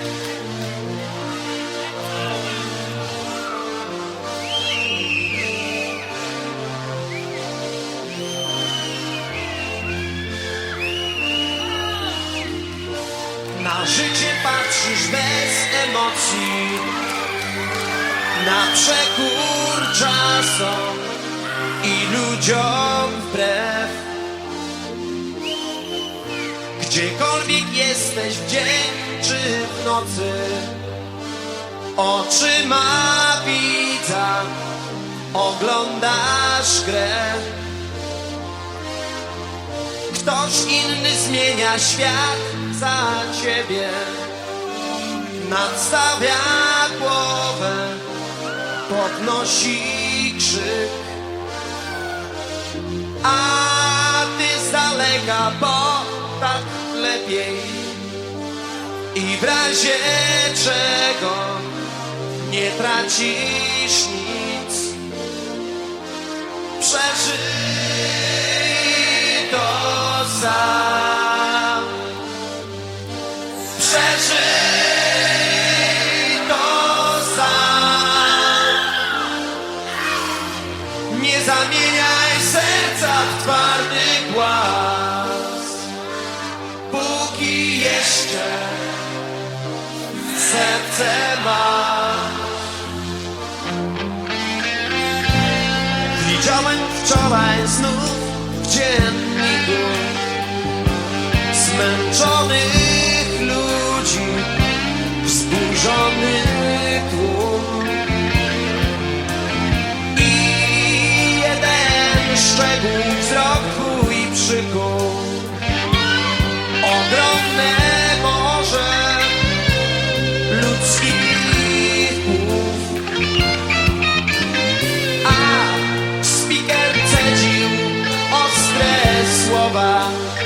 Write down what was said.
Na życie patrzysz bez emocji. Na przekór czasom i ludziom Gdziekolwiek jesteś w dzień czy w nocy? Oczyma widza oglądasz grę. Ktoś inny zmienia świat za ciebie. Nadstawia głowę, podnosi krzyk. A ty z daleka, bo lepiej I w razie czego nie tracisz nic. Przeżyj to sam. Przeżyj to sam. Nie zamieniaj serca w twardy głaz Jeszcze serce masz Widziałem wczoraj znów w dzień tomba